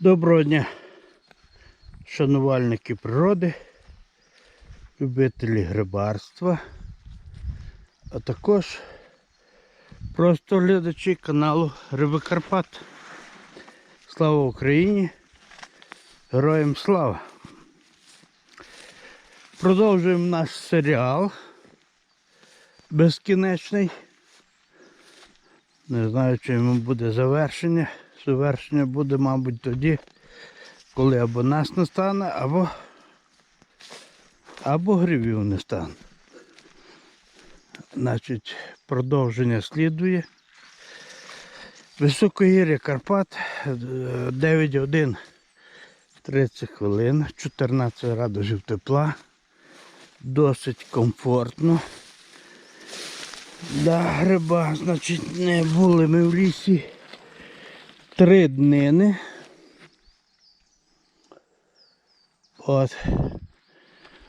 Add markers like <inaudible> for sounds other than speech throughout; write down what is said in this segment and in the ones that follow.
Доброго дня, шанувальники природи, любителі грибарства, а також просто глядачі каналу Риби Карпат. Слава Україні! Героям слава! Продовжуємо наш серіал безкінечний. Не знаю, чи йому буде завершення. Завершення буде, мабуть, тоді, коли або нас не стане, або, або грибів не стане. Значить, продовження слідує. Високогір'я Карпат 9 годин 30 хвилин, 14 градусів тепла, досить комфортно. Для гриба, значить, не були ми в лісі три днини. От,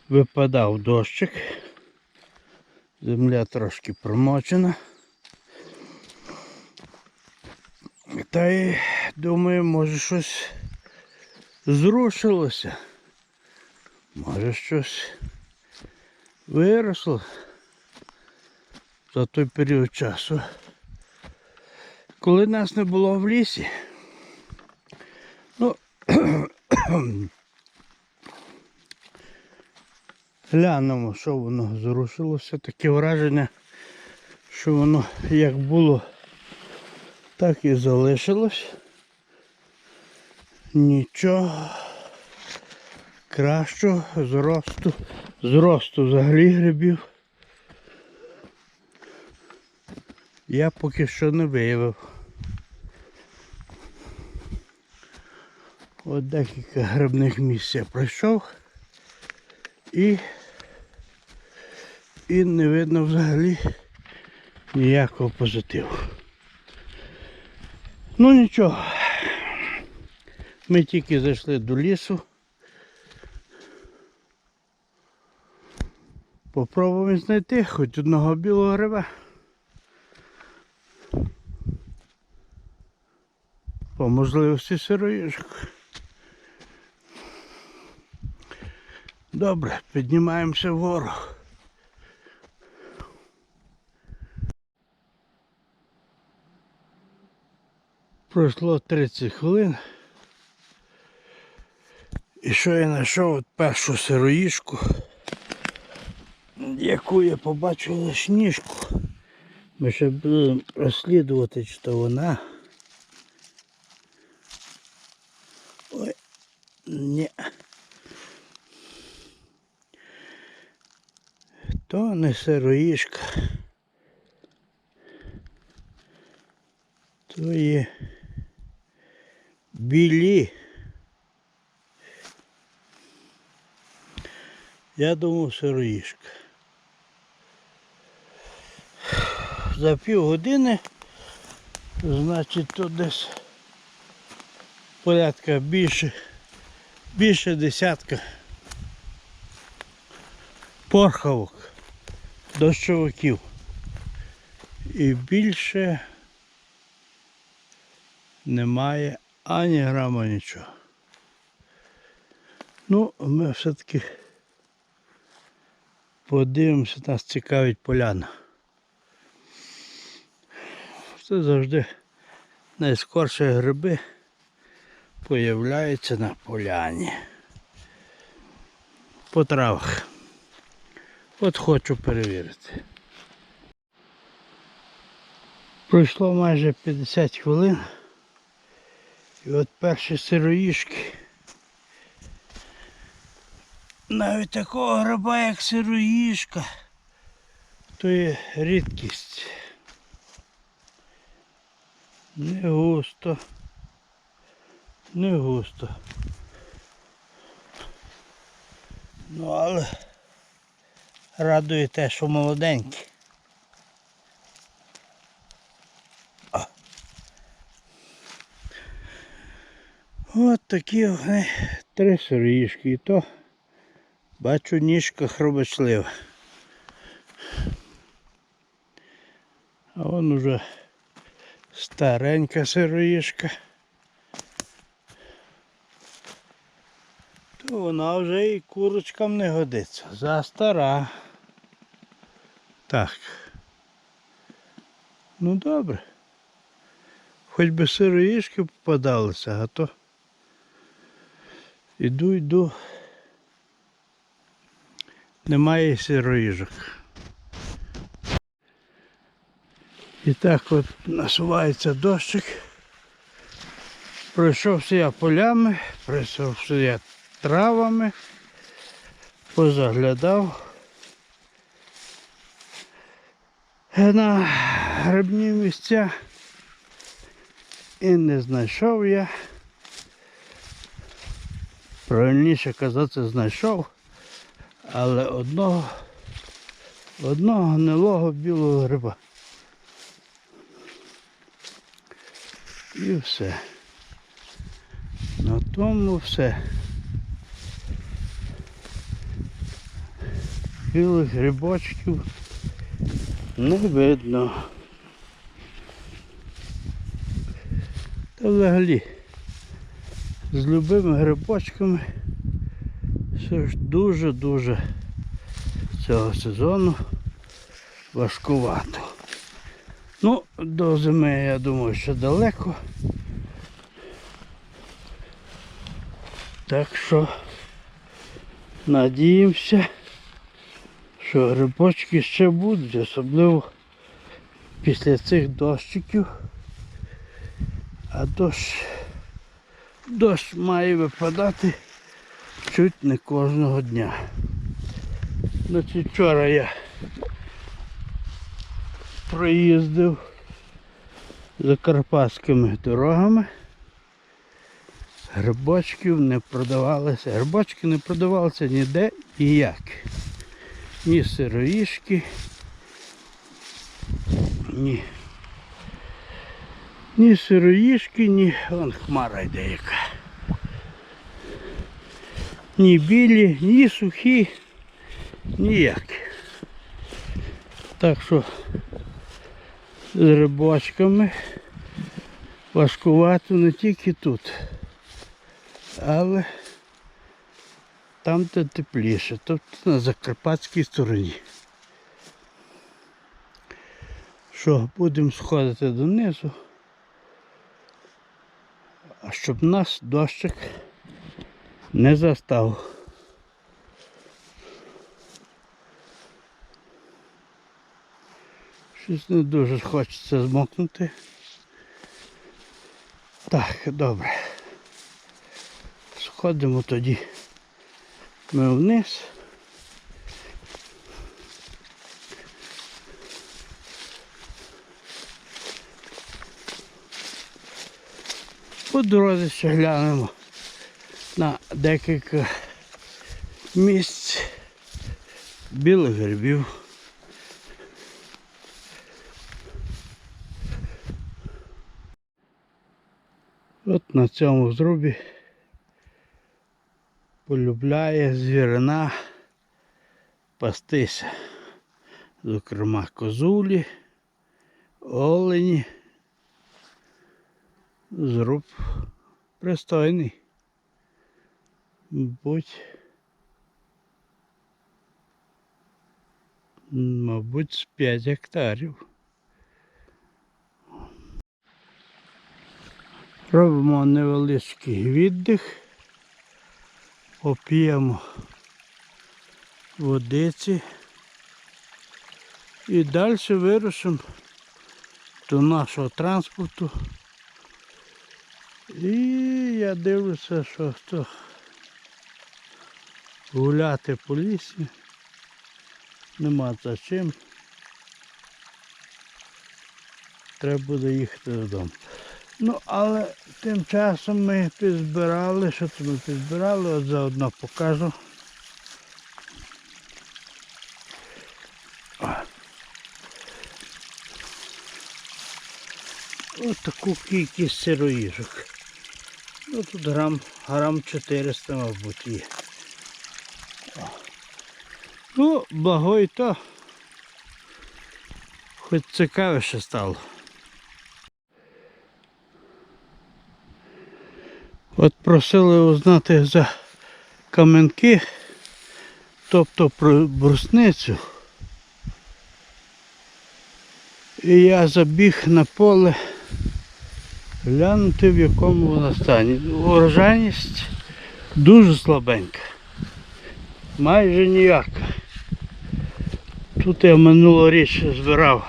випадав дощик. Земля трошки промочена. Та й думаю, може щось зрушилося. Може щось виросло за той період часу. Коли нас не було в лісі, ну <coughs> глянемо, що воно зрушилося. Таке враження, що воно як було, так і залишилось. Нічого кращого зросту, зросту взагалі грибів. Я поки що не виявив. От декілька грибних місць я пройшов і, і не видно взагалі ніякого позитиву. Ну нічого. Ми тільки зайшли до лісу. Попробуємо знайти хоч одного білого гриба. По можливості сироїжку. Добре, піднімаємося вгору. Пройшло 30 хвилин. І що я знайшов от першу сироїжку, яку я побачив лише ніжку. Ми ще будемо розслідувати, чи то вона. Ой, ні. То не сироїжка. То є білі. Я думав сироїжка. За півгодини, значить, тут десь порядка більше, більше десятка порхавок, дощовиків. І більше немає ані грама нічого. Ну, ми все-таки подивимося, нас цікавить поляна. Це завжди найскорші гриби появляються на поляні. По травах. От хочу перевірити. Пройшло майже 50 хвилин. І от перші сироїшки. Навіть такого гриба, як сироїшка, то є рідкість. Не густо. Не густо. Ну але радує те, що молоденькі. От такі вони три сироїшки. І то бачу ніжка хробочлива. А вон уже старенька сироїшка. вона вже і курочкам не годиться. Застара. Так. Ну добре. Хоч би сироїшки попадалися, а то іду, йду. Немає сироїжок. І так от насувається дощик. Пройшовся я полями, пройшовся я травами, позаглядав. На грибні місця і не знайшов я. Правильніше казати знайшов, але одного, одного гнилого білого гриба. І все. На тому все. Білих грибочків не видно. Та взагалі з любими грибочками все ж дуже-дуже цього сезону важкувато. Ну, до зими, я думаю, ще далеко. Так що надіємося, що грибочки ще будуть, особливо після цих дощиків. А дощ, дощ має випадати чуть не кожного дня. Значить, вчора я проїздив закарпатськими дорогами. Грибочків не продавалися. Грибочки не продавалися ніде і як. Ні сироїшки, ні. Ні сироїшки, ні. Вон хмара йде яка. Ні білі, ні сухі, ніякі. Так що з рибочками важкувато не тільки тут, але там де тепліше, тобто на Закарпатській стороні. Що, будемо сходити донизу, а щоб нас дощик не застав. Щось не дуже хочеться змокнути. Так, добре. Сходимо тоді ми вниз. По дорозі ще глянемо на декілька місць білих грибів. От на цьому зрубі полюбляє звірина пастися. Зокрема, козулі, олені. Зруб пристойний. Мабуть, мабуть, з 5 гектарів. Робимо невеличкий віддих, поп'ємо водиці і далі вирушимо до нашого транспорту. І я дивлюся, що хто гуляти по лісі нема за чим. Треба буде їхати додому. Ну, але тим часом ми підзбирали, що це ми підзбирали, от заодно покажу. Ось таку кількість сироїжок. Ну тут грам, грам 400, мабуть, є. Ну, благо і то. Хоч цікавіше стало. От просили узнати за каменки, тобто про брусницю. І я забіг на поле глянути, в якому вона стані. Урожайність дуже слабенька. Майже ніяка. Тут я минулоріч збирав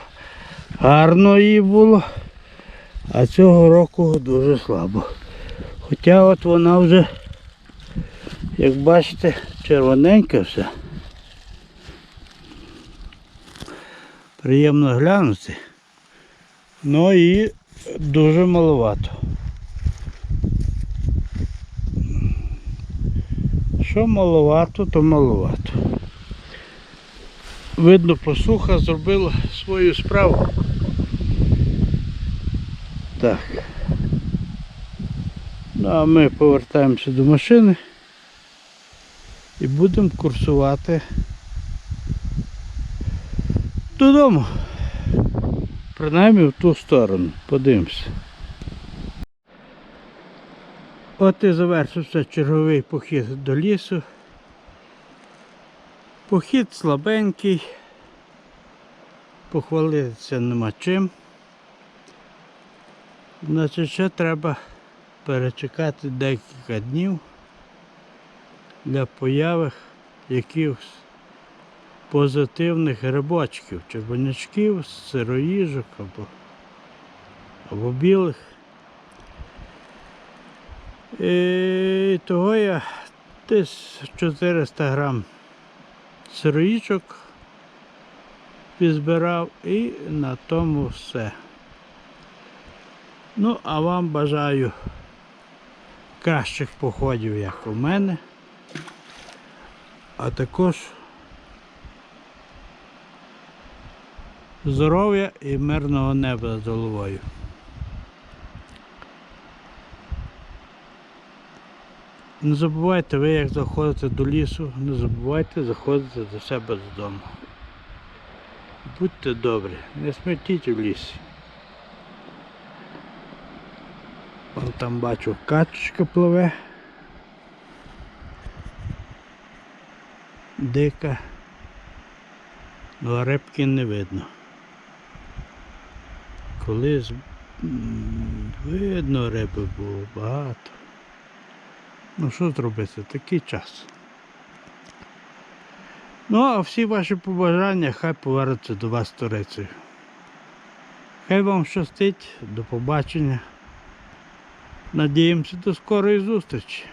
гарно її було, а цього року дуже слабо. Хоча от вона вже, як бачите, червоненька вся. Приємно глянути. Ну і дуже маловато. Що маловато, то маловато. Видно, посуха зробила свою справу. Так. Ну а ми повертаємося до машини і будемо курсувати додому. Принаймні в ту сторону. Подивимося. От і завершився черговий похід до лісу. Похід слабенький. Похвалитися нема чим. Значить, ще треба перечекати декілька днів для появи якихось позитивних грибочків, червонячків, сироїжок або, або білих. І того я десь 400 грам сироїчок підзбирав і на тому все. Ну, а вам бажаю кращих походів, як у мене, а також здоров'я і мирного неба над головою. Не забувайте ви, як заходите до лісу, не забувайте заходити до себе додому. Будьте добрі, не смертіть в лісі. Там бачу качечка пливе. Дика. Ну а рибки не видно. Колись видно риби було багато. Ну що зробити, такий час. Ну, а всі ваші побажання хай повернуться до вас сторицею. Хай вам щастить, до побачення. Надіємося до скорої зустрічі.